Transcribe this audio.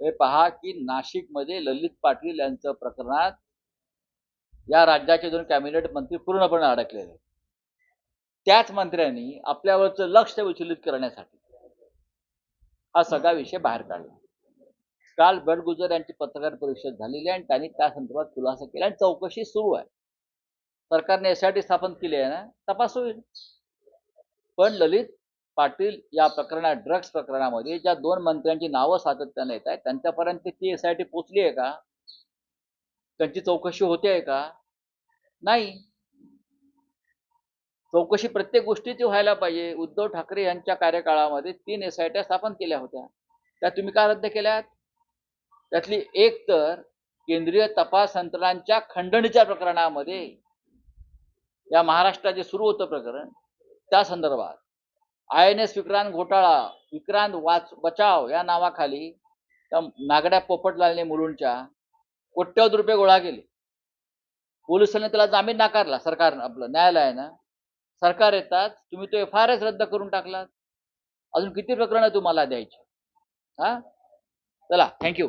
हे पहा की नाशिकमध्ये ललित पाटील यांचं प्रकरणात या राज्याचे दोन कॅबिनेट मंत्री पूर्णपणे अडकलेले. त्याच मंत्र्यांनी आपल्यावरचं लक्ष विचलित करण्यासाठी हा सगळा विषय बाहेर काढला. काल बडगुजर यांची पत्रकार परिषद झालेली आहे आणि त्यांनी त्या संदर्भात खुलासा केला आणि चौकशी सुरू आहे. सरकारने एसआयटी स्थापन केली आहे ना तपास होईल. पण ललित पाटील या प्रकरणात ड्रग्स प्रकरणामध्ये ज्या दोन मंत्र्यांची नावं सातत्याने येत आहेत त्यांच्यापर्यंत ती एस आय टी पोचली आहे का? त्यांची चौकशी होते आहे का? नाही. चौकशी प्रत्येक गोष्टीची व्हायला पाहिजे. उद्धव ठाकरे यांच्या कार्यकाळामध्ये तीन एस आय टी स्थापन केल्या होत्या. त्या तुम्ही का रद्द केल्यात? त्यातली एक तर केंद्रीय तपास यंत्रणांच्या खंडणीच्या प्रकरणामध्ये या महाराष्ट्रात जे सुरू होतं प्रकरण. त्या संदर्भात आय एन एस विक्रांत घोटाळा विक्रांत वाच बचाव या नावाखाली त्या नागड्या पोपटलालने मुलुंडच्या कोट्यवधी रुपये गोळा केले. पोलिसांनी त्याला जामीन नाकारला सरकार आपलं न्यायालयानं. सरकार येतात तुम्ही तो एफ आय आर रद्द करून टाकलात. अजून किती प्रकरणं तुम्हाला द्यायची? हा? चला थँक्यू